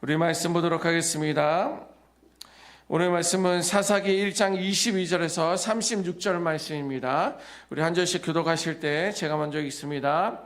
우리 말씀 보도록 하겠습니다. 오늘 말씀은 사사기 1장 22절에서 36절 말씀입니다. 우리 한 절씩 교독하실 때 제가 먼저 읽습니다.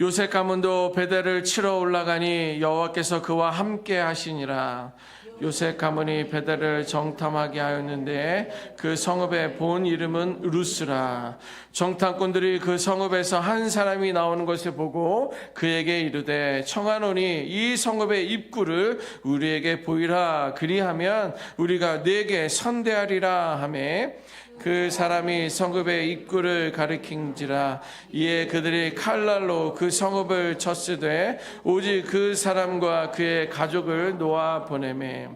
요셉 가문도 베델을 치러 올라가니 여호와께서 그와 함께 하시니라. 요셉 가문이 베델을 정탐하게 하였는데 그 성읍의 본 이름은 루스라. 정탐꾼들이 그 성읍에서 한 사람이 나오는 것을 보고 그에게 이르되 청하노니 이 성읍의 입구를 우리에게 보이라. 그리하면 우리가 네게 선대하리라 하매 그 사람이 성읍의 입구를 가리킨지라. 이에 그들이 칼날로 그 성읍을 쳤으되 오직 그 사람과 그의 가족을 놓아 보내매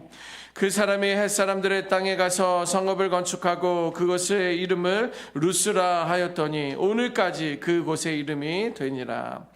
그 사람이 햇사람들의 땅에 가서 성읍을 건축하고 그것의 이름을 루스라 하였더니 오늘까지 그곳의 이름이 되니라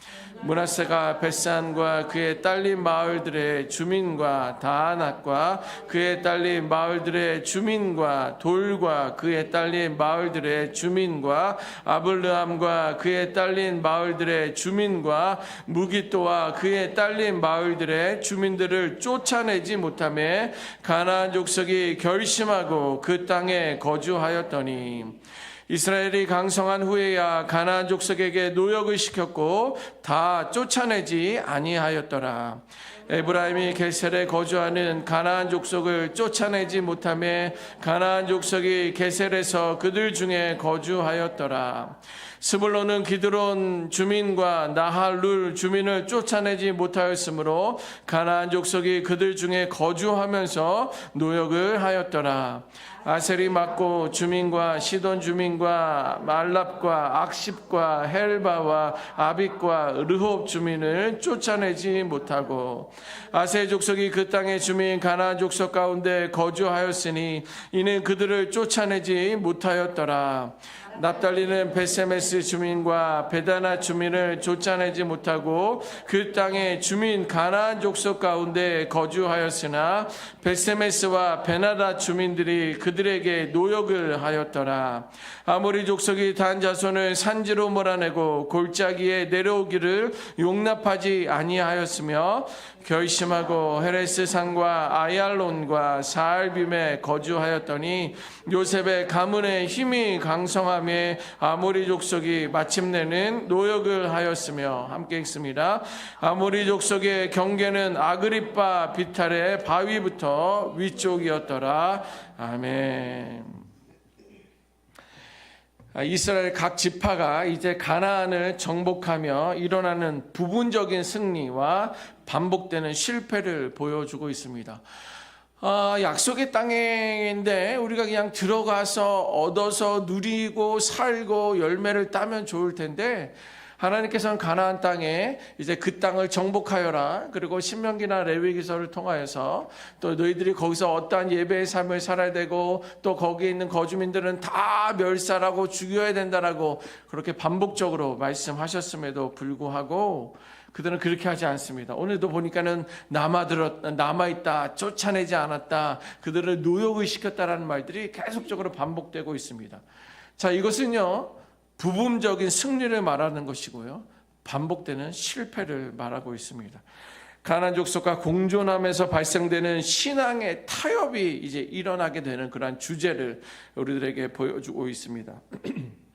문하세가 벳산과 그의 딸린 마을들의 주민과 다낙과 그의 딸린 마을들의 주민과 돌과 그의 딸린 마을들의 주민과 아블르함과 그의 딸린 마을들의 주민과 무기또와 그의 딸린 마을들의 주민들을 쫓아내지 못하며 가나안 족속이 결심하고 그 땅에 거주하였더니 이스라엘이 강성한 후에야 가나안 족속에게 노역을 시켰고 다 쫓아내지 아니하였더라. 에브라임이 게셀에 거주하는 가나안 족속을 쫓아내지 못하며 가나안 족속이 게셀에서 그들 중에 거주하였더라. 스불론은 기드론 주민과 나할룰 주민을 쫓아내지 못하였으므로 가나안 족속이 그들 중에 거주하면서 노역을 하였더라. 아셀이 맞고 주민과 시돈 주민과 말랍과 악십과 헬바와 아빅과 르홉 주민을 쫓아내지 못하고 아셀 족속이 그 땅의 주민 가나안 족속 가운데 거주하였으니 이는 그들을 쫓아내지 못하였더라. 납달리는 베세메스 주민과 베다나 주민을 쫓아내지 못하고 그 땅의 주민 가나안 족속 가운데 거주하였으나 베세메스와 베나다 주민들이 그들에게 노역을 하였더라. 아모리 족속이 단 자손을 산지로 몰아내고 골짜기에 내려오기를 용납하지 아니하였으며 결심하고 헤레스 산과 아얄론과 사알빔에 거주하였더니 요셉의 가문의 힘이 강성 함에 아모리 족속이 마침내는 노역을 하였으며 함께 읽습니다. 아모리 족속의 경계는 아그리빠 비탈의 바위부터 위쪽이었더라. 아멘. 아, 이스라엘 각 지파가 이제 가나안을 정복하며 일어나는 부분적인 승리와 반복되는 실패를 보여주고 있습니다. 아, 약속의 땅인데 우리가 그냥 들어가서 얻어서 누리고 살고 열매를 따면 좋을 텐데 하나님께서는 가나안 땅에 이제 그 땅을 정복하여라. 그리고 신명기나 레위기서를 통하여서 또 너희들이 거기서 어떠한 예배의 삶을 살아야 되고 또 거기에 있는 거주민들은 다 멸살하고 죽여야 된다라고 그렇게 반복적으로 말씀하셨음에도 불구하고 그들은 그렇게 하지 않습니다. 오늘도 보니까는 남아들었, 남아있다, 쫓아내지 않았다, 그들을 노역을 시켰다라는 말들이 계속적으로 반복되고 있습니다. 자, 이것은요, 부분적인 승리를 말하는 것이고요. 반복되는 실패를 말하고 있습니다. 가난 족속과 공존하면서 발생되는 신앙의 타협이 이제 일어나게 되는 그러한 주제를 우리들에게 보여주고 있습니다.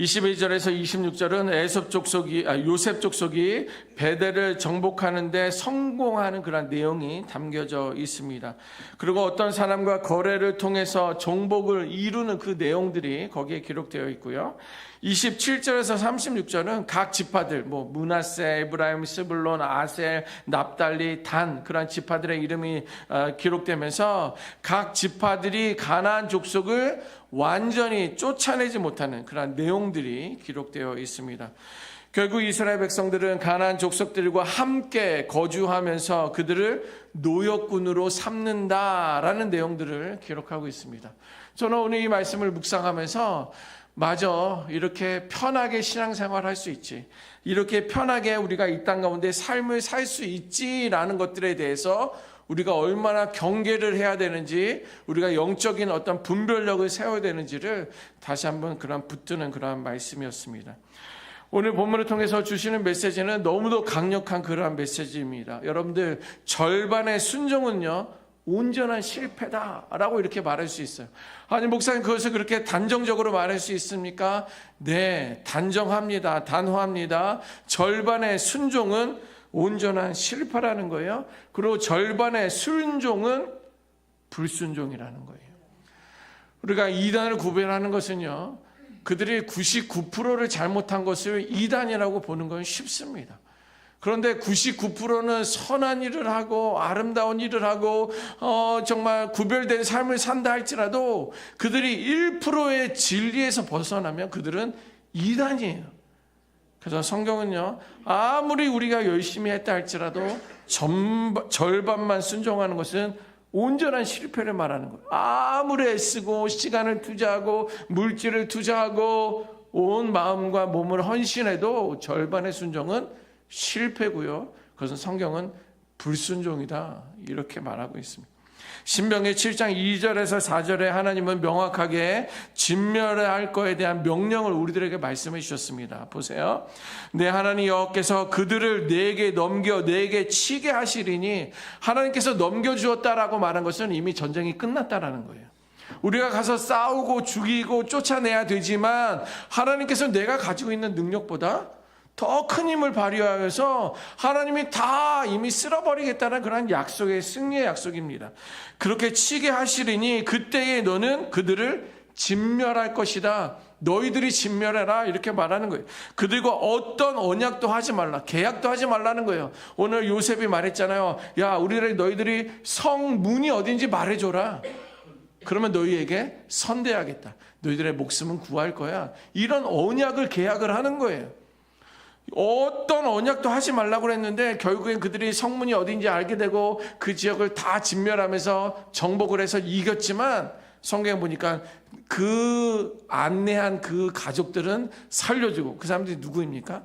21절에서 26절은 에섭 족속이 아, 요셉 족속이 베델을 정복하는데 성공하는 그런 내용이 담겨져 있습니다. 그리고 어떤 사람과 거래를 통해서 정복을 이루는 그 내용들이 거기에 기록되어 있고요. 27절에서 36절은 각 지파들, 뭐 문하세, 에브라임, 스불론, 아셀, 납달리, 단 그런 지파들의 이름이 어, 기록되면서 각 지파들이 가나안 족속을 완전히 쫓아내지 못하는 그런 내용들이 기록되어 있습니다. 결국 이스라엘 백성들은 가나안 족속들과 함께 거주하면서 그들을 노역군으로 삼는다라는 내용들을 기록하고 있습니다. 저는 오늘 이 말씀을 묵상하면서 맞아. 이렇게 편하게 신앙생활 할 수 있지. 이렇게 편하게 우리가 이 땅 가운데 삶을 살 수 있지라는 것들에 대해서 우리가 얼마나 경계를 해야 되는지, 우리가 영적인 어떤 분별력을 세워야 되는지를 다시 한번 그런 붙드는 그런 말씀이었습니다. 오늘 본문을 통해서 주시는 메시지는 너무도 강력한 그러한 메시지입니다. 여러분들 절반의 순종은요 온전한 실패다라고 이렇게 말할 수 있어요. 아니 목사님 그것을 그렇게 단정적으로 말할 수 있습니까? 네, 단정합니다. 단호합니다. 절반의 순종은 온전한 실패라는 거예요. 그리고 절반의 순종은 불순종이라는 거예요. 우리가 이단을 구별하는 것은요. 그들이 99%를 잘못한 것을 이단이라고 보는 건 쉽습니다. 그런데 99%는 선한 일을 하고 아름다운 일을 하고 어, 정말 구별된 삶을 산다 할지라도 그들이 1%의 진리에서 벗어나면 그들은 이단이에요. 그래서 성경은요 아무리 우리가 열심히 했다 할지라도 전, 절반만 순종하는 것은 온전한 실패를 말하는 거예요. 아무리 애쓰고 시간을 투자하고 물질을 투자하고 온 마음과 몸을 헌신해도 절반의 순종은 실패고요. 그것은 성경은 불순종이다. 이렇게 말하고 있습니다. 신명의 7장 2절에서 4절에 하나님은 명확하게 진멸할 거에 대한 명령을 우리들에게 말씀해 주셨습니다. 보세요. 내 하나님 여호와께서 그들을 내게 넘겨 내게 치게 하시리니 하나님께서 넘겨 주었다라고 말한 것은 이미 전쟁이 끝났다라는 거예요. 우리가 가서 싸우고 죽이고 쫓아내야 되지만 하나님께서 내가 가지고 있는 능력보다 더 큰 힘을 발휘하여서 하나님이 다 이미 쓸어버리겠다는 그런 약속의 승리의 약속입니다. 그렇게 치게 하시리니 그때에 너는 그들을 진멸할 것이다. 너희들이 진멸해라 이렇게 말하는 거예요. 그들과 어떤 언약도 하지 말라, 계약도 하지 말라는 거예요. 오늘 요셉이 말했잖아요. 야, 우리를 너희들이 성문이 어딘지 말해줘라. 그러면 너희에게 선대하겠다. 너희들의 목숨은 구할 거야. 이런 언약을 계약을 하는 거예요. 어떤 언약도 하지 말라고 그랬는데 결국엔 그들이 성문이 어딘지 알게 되고 그 지역을 다 진멸하면서 정복을 해서 이겼지만 성경에 보니까 그 안내한 그 가족들은 살려주고 그 사람들이 누구입니까?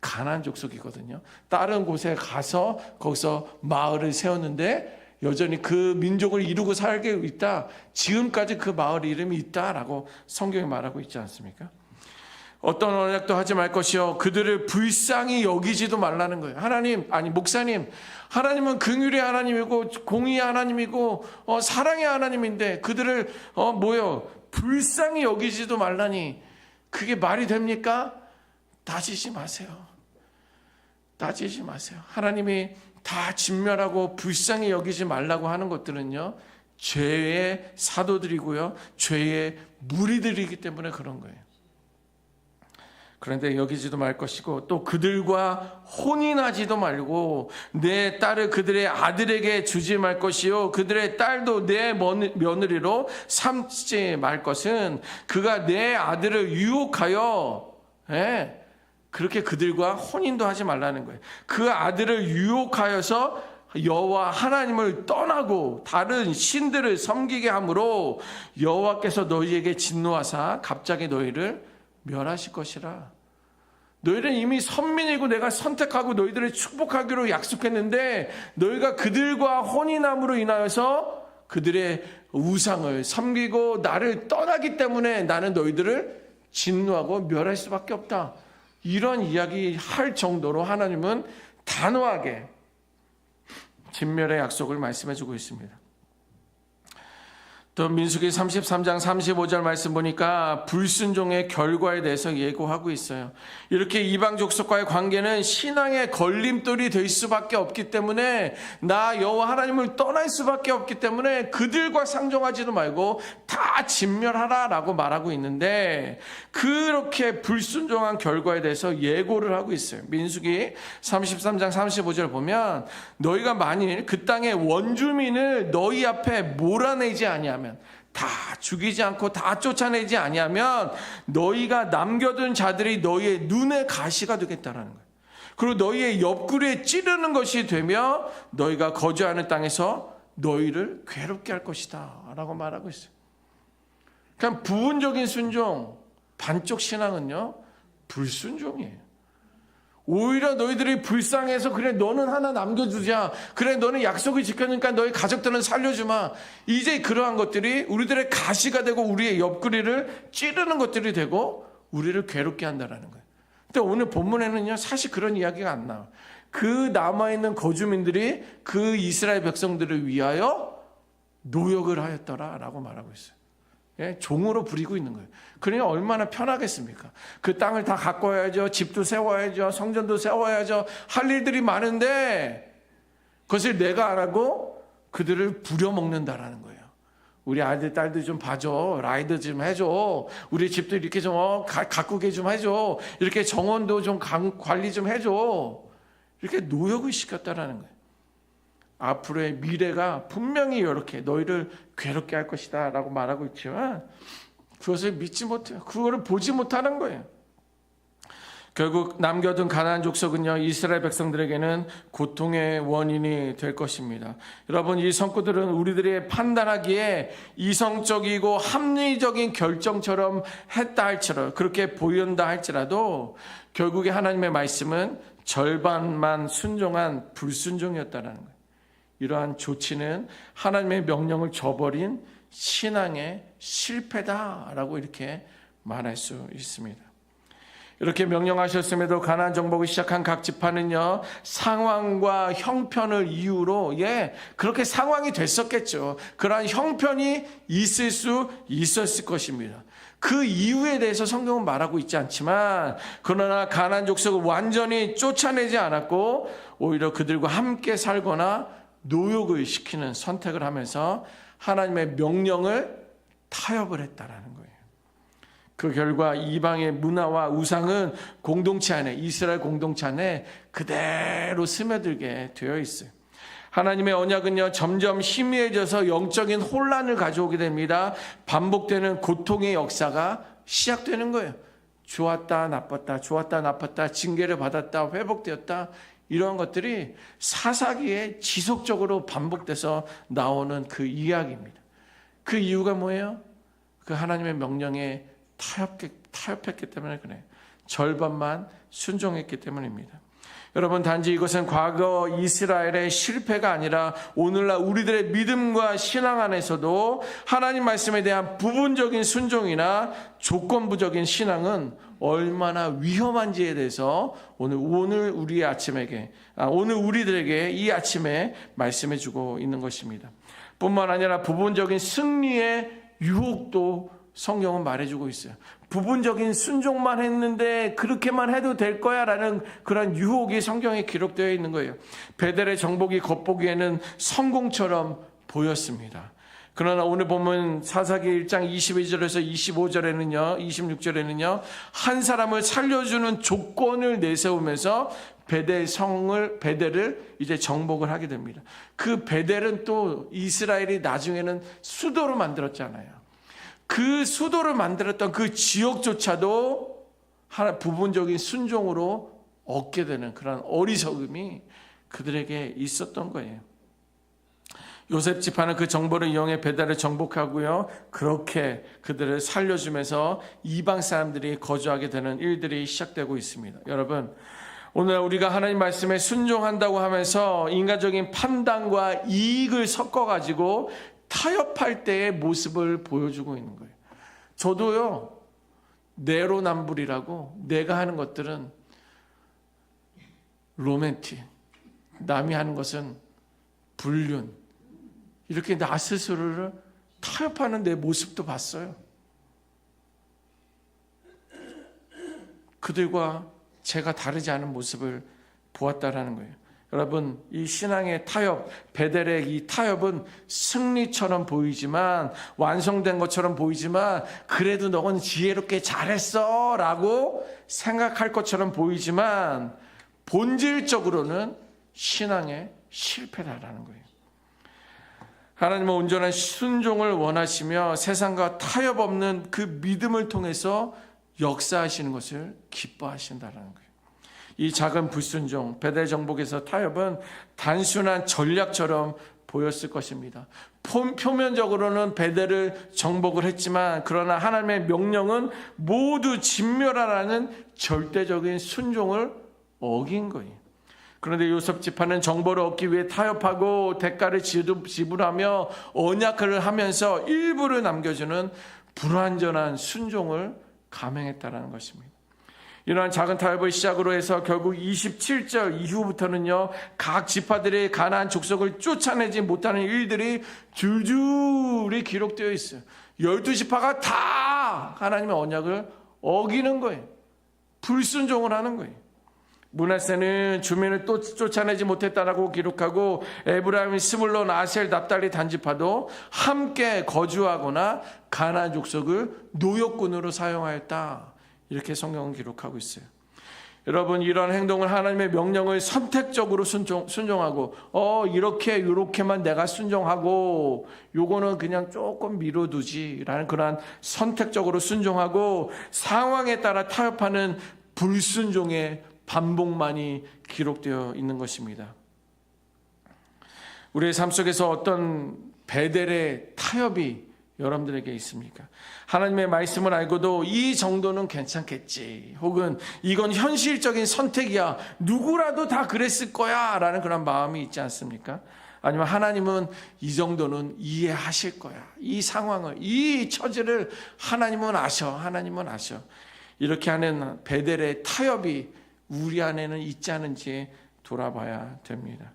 가난 족속이거든요. 다른 곳에 가서 거기서 마을을 세웠는데 여전히 그 민족을 이루고 살게 있다. 지금까지 그 마을 이름이 있다라고 성경이 말하고 있지 않습니까? 어떤 언약도 하지 말 것이요 그들을 불쌍히 여기지도 말라는 거예요. 하나님 아니 목사님 하나님은 긍휼의 하나님이고 공의의 하나님이고 어, 사랑의 하나님인데 그들을 어 뭐요 불쌍히 여기지도 말라니 그게 말이 됩니까? 따지지 마세요. 따지지 마세요. 하나님이 다 진멸하고 불쌍히 여기지 말라고 하는 것들은요 죄의 사도들이고요 죄의 무리들이기 때문에 그런 거예요. 그런데 여기지도 말 것이고 또 그들과 혼인하지도 말고 내 딸을 그들의 아들에게 주지 말 것이요 그들의 딸도 내 며느리로 삼지 말 것은 그가 내 아들을 유혹하여 예, 그렇게 그들과 혼인도 하지 말라는 거예요. 그 아들을 유혹하여서 여호와 하나님을 떠나고 다른 신들을 섬기게 함으로 여호와께서 너희에게 진노하사 갑자기 너희를 멸하실 것이라. 너희는 이미 선민이고 내가 선택하고 너희들을 축복하기로 약속했는데 너희가 그들과 혼인함으로 인하여서 그들의 우상을 섬기고 나를 떠나기 때문에 나는 너희들을 진노하고 멸할 수밖에 없다. 이런 이야기 할 정도로 하나님은 단호하게 진멸의 약속을 말씀해 주고 있습니다. 또 민수기 33장 35절 말씀 보니까 불순종의 결과에 대해서 예고하고 있어요. 이렇게 이방 족속과의 관계는 신앙의 걸림돌이 될 수밖에 없기 때문에 나 여호와 하나님을 떠날 수밖에 없기 때문에 그들과 상종하지도 말고 다 진멸하라라고 말하고 있는데 그렇게 불순종한 결과에 대해서 예고를 하고 있어요. 민수기 33장 35절 보면 너희가 만일 그 땅의 원주민을 너희 앞에 몰아내지 아니하면 다 죽이지 않고 다 쫓아내지 아니하면 너희가 남겨둔 자들이 너희의 눈의 가시가 되겠다라는 거예요. 그리고 너희의 옆구리에 찌르는 것이 되며 너희가 거주하는 땅에서 너희를 괴롭게 할 것이다 라고 말하고 있어요. 그냥 부분적인 순종, 반쪽 신앙은요 불순종이에요. 오히려 너희들이 불쌍해서 그래 너는 하나 남겨주자 그래 너는 약속을 지켰으니까 너희 가족들은 살려주마 이제 그러한 것들이 우리들의 가시가 되고 우리의 옆구리를 찌르는 것들이 되고 우리를 괴롭게 한다라는 거예요 근데 오늘 본문에는요, 사실 그런 이야기가 안 나와요. 그 남아 있는 거주민들이 그 이스라엘 백성들을 위하여 노역을 하였더라라고 말하고 있어요. 예, 종으로 부리고 있는 거예요. 그러니 얼마나 편하겠습니까? 그 땅을 다 갖고 와야죠. 집도 세워야죠. 성전도 세워야죠. 할 일들이 많은데 그것을 내가 안 하고 그들을 부려먹는다라는 거예요. 우리 아들, 딸들 좀 봐줘. 라이드 좀 해줘. 우리 집도 이렇게 좀, 어, 가, 가꾸게 좀 해줘. 이렇게 정원도 좀 관, 관리 좀 해줘. 이렇게 노역을 시켰다라는 거예요. 앞으로의 미래가 분명히 이렇게 너희를 괴롭게 할 것이다 라고 말하고 있지만 그것을 믿지 못해요. 그거를 보지 못하는 거예요. 결국 남겨둔 가나안 족속은요 이스라엘 백성들에게는 고통의 원인이 될 것입니다. 여러분 이 성구들은 우리들의 판단하기에 이성적이고 합리적인 결정처럼 했다 할지라도 그렇게 보인다 할지라도 결국에 하나님의 말씀은 절반만 순종한 불순종이었다라는 거예요. 이러한 조치는 하나님의 명령을 저버린 신앙의 실패다라고 이렇게 말할 수 있습니다. 이렇게 명령하셨음에도 가나안 정복을 시작한 각 지파는요 상황과 형편을 이유로 예 그렇게 상황이 됐었겠죠. 그러한 형편이 있을 수 있었을 것입니다. 그 이유에 대해서 성경은 말하고 있지 않지만 그러나 가나안 족속을 완전히 쫓아내지 않았고 오히려 그들과 함께 살거나 노역을 시키는 선택을 하면서 하나님의 명령을 타협을 했다라는 거예요. 그 결과 이방의 문화와 우상은 공동체 안에 이스라엘 공동체 안에 그대로 스며들게 되어 있어요. 하나님의 언약은요 점점 희미해져서 영적인 혼란을 가져오게 됩니다. 반복되는 고통의 역사가 시작되는 거예요. 좋았다 나빴다 좋았다 나빴다 징계를 받았다 회복되었다 이런 것들이 사사기에 지속적으로 반복돼서 나오는 그 이야기입니다. 그 이유가 뭐예요? 그 하나님의 명령에 타협, 타협했기 때문에 그래요. 절반만 순종했기 때문입니다. 여러분 단지 이것은 과거 이스라엘의 실패가 아니라 오늘날 우리들의 믿음과 신앙 안에서도 하나님 말씀에 대한 부분적인 순종이나 조건부적인 신앙은 얼마나 위험한지에 대해서 오늘 오늘 우리 아침에게 아, 오늘 우리들에게 이 아침에 말씀해 주고 있는 것입니다. 뿐만 아니라 부분적인 승리의 유혹도 성경은 말해주고 있어요. 부분적인 순종만 했는데 그렇게만 해도 될 거야 라는 그런 유혹이 성경에 기록되어 있는 거예요. 베델의 정복이 겉보기에는 성공처럼 보였습니다. 그러나 오늘 보면 사사기 1장 22절에서 25절에는요, 26절에는요, 한 사람을 살려주는 조건을 내세우면서 베델 성을, 베델을 이제 정복을 하게 됩니다. 그 베델은 또 이스라엘이 나중에는 수도로 만들었잖아요. 그 수도를 만들었던 그 지역조차도 하나 부분적인 순종으로 얻게 되는 그런 어리석음이 그들에게 있었던 거예요. 요셉 지파는 그 정보를 이용해 배달을 정복하고요. 그렇게 그들을 살려주면서 이방 사람들이 거주하게 되는 일들이 시작되고 있습니다. 여러분, 오늘 우리가 하나님 말씀에 순종한다고 하면서 인간적인 판단과 이익을 섞어가지고 타협할 때의 모습을 보여주고 있는 거예요. 저도요, 내로남불이라고 내가 하는 것들은 로맨틱, 남이 하는 것은 불륜, 이렇게 나 스스로를 타협하는 내 모습도 봤어요. 그들과 제가 다르지 않은 모습을 보았다라는 거예요. 여러분, 이 신앙의 타협, 베델의 이 타협은 승리처럼 보이지만, 완성된 것처럼 보이지만, 그래도 너는 지혜롭게 잘했어! 라고 생각할 것처럼 보이지만, 본질적으로는 신앙의 실패다라는 거예요. 하나님은 온전한 순종을 원하시며 세상과 타협 없는 그 믿음을 통해서 역사하시는 것을 기뻐하신다라는 거예요. 이 작은 불순종, 배대 정복에서 타협은 단순한 전략처럼 보였을 것입니다. 표면적으로는 배대를 정복을 했지만 그러나 하나님의 명령은 모두 진멸하라는 절대적인 순종을 어긴 거예요. 그런데 요셉 지파는 정보를 얻기 위해 타협하고 대가를 지불하며 언약을 하면서 일부를 남겨주는 불완전한 순종을 감행했다라는 것입니다. 이러한 작은 타협을 시작으로 해서 결국 27절 이후부터는요, 각 지파들의 가나안 족속을 쫓아내지 못하는 일들이 줄줄이 기록되어 있어요. 12지파가 다 하나님의 언약을 어기는 거예요. 불순종을 하는 거예요. 문하세는 주민을 또 쫓아내지 못했다라고 기록하고 에브라임, 스물론, 아셀, 납달리 단지파도 함께 거주하거나 가나안 족속을 노역군으로 사용하였다. 이렇게 성경은 기록하고 있어요. 여러분 이런 행동을 하나님의 명령을 선택적으로 순종, 순종하고 어 이렇게 이렇게만 내가 순종하고 요거는 그냥 조금 미뤄두지라는 그러한 선택적으로 순종하고 상황에 따라 타협하는 불순종의 반복만이 기록되어 있는 것입니다. 우리의 삶 속에서 어떤 베델의 타협이 여러분들에게 있습니까? 하나님의 말씀을 알고도 이 정도는 괜찮겠지. 혹은 이건 현실적인 선택이야. 누구라도 다 그랬을 거야. 라는 그런 마음이 있지 않습니까? 아니면 하나님은 이 정도는 이해하실 거야. 이 상황을, 이 처지를 하나님은 아셔. 하나님은 아셔. 이렇게 하는 베델의 타협이 우리 안에는 있지 않은지 돌아봐야 됩니다.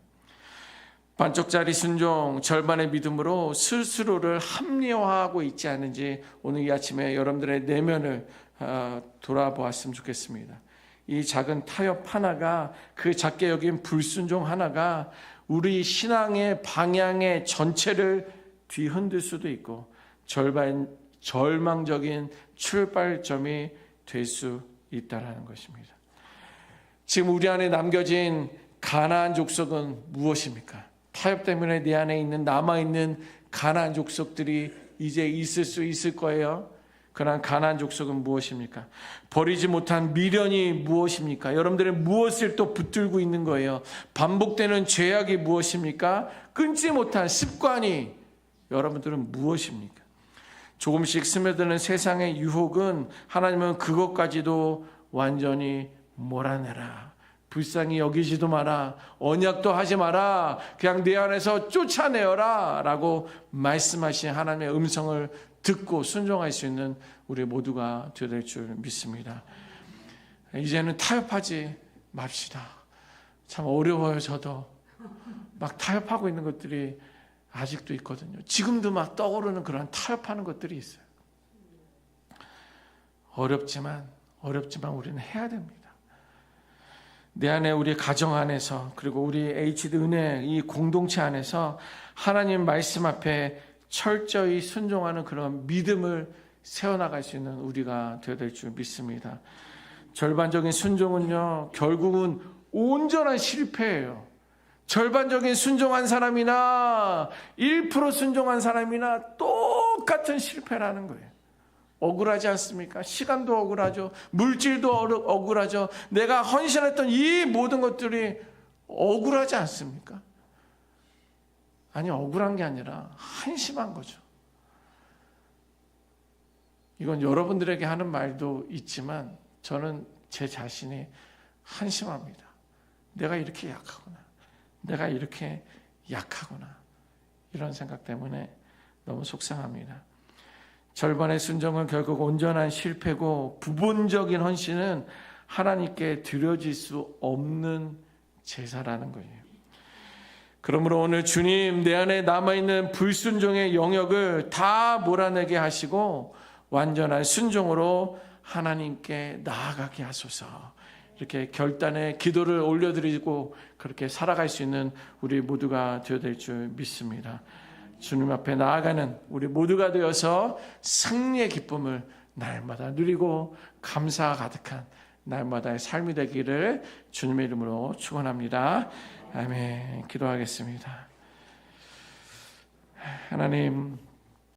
반쪽짜리 순종, 절반의 믿음으로 스스로를 합리화하고 있지 않은지 오늘 이 아침에 여러분들의 내면을 어, 돌아보았으면 좋겠습니다. 이 작은 타협 하나가 그 작게 여긴 불순종 하나가 우리 신앙의 방향의 전체를 뒤흔들 수도 있고 절반 절망적인 출발점이 될 수 있다라는 것입니다. 지금 우리 안에 남겨진 가나안 족속은 무엇입니까? 타협 때문에 내 안에 있는 남아 있는 가나안 족속들이 이제 있을 수 있을 거예요. 그러나 가나안 족속은 무엇입니까? 버리지 못한 미련이 무엇입니까? 여러분들은 무엇을 또 붙들고 있는 거예요? 반복되는 죄악이 무엇입니까? 끊지 못한 습관이 여러분들은 무엇입니까? 조금씩 스며드는 세상의 유혹은 하나님은 그것까지도 완전히 몰아내라. 불쌍히 여기지도 마라. 언약도 하지 마라. 그냥 내 안에서 쫓아내어라. 라고 말씀하신 하나님의 음성을 듣고 순종할 수 있는 우리 모두가 되어야 될 줄 믿습니다. 이제는 타협하지 맙시다. 참 어려워요, 저도. 막 타협하고 있는 것들이 아직도 있거든요. 지금도 막 떠오르는 그런 타협하는 것들이 있어요. 어렵지만, 어렵지만 우리는 해야 됩니다. 내 안에 우리 가정 안에서 그리고 우리 HD 은혜 이 공동체 안에서 하나님 말씀 앞에 철저히 순종하는 그런 믿음을 세워나갈 수 있는 우리가 되어야 될 줄 믿습니다. 절반적인 순종은요, 결국은 온전한 실패예요. 절반적인 순종한 사람이나 1% 순종한 사람이나 똑같은 실패라는 거예요. 억울하지 않습니까? 시간도 억울하죠. 물질도 억울하죠. 내가 헌신했던 이 모든 것들이 억울하지 않습니까? 아니, 억울한 게 아니라 한심한 거죠. 이건 여러분들에게 하는 말도 있지만 저는 제 자신이 한심합니다. 내가 이렇게 약하구나. 내가 이렇게 약하구나. 이런 생각 때문에 너무 속상합니다. 절반의 순종은 결국 온전한 실패고 부분적인 헌신은 하나님께 드려질 수 없는 제사라는 거예요. 그러므로 오늘 주님 내 안에 남아있는 불순종의 영역을 다 몰아내게 하시고 완전한 순종으로 하나님께 나아가게 하소서. 이렇게 결단의 기도를 올려드리고 그렇게 살아갈 수 있는 우리 모두가 되어야 될 줄 믿습니다. 주님 앞에 나아가는 우리 모두가 되어서 승리의 기쁨을 날마다 누리고 감사 가득한 날마다의 삶이 되기를 주님의 이름으로 축원합니다. 아멘. 기도하겠습니다. 하나님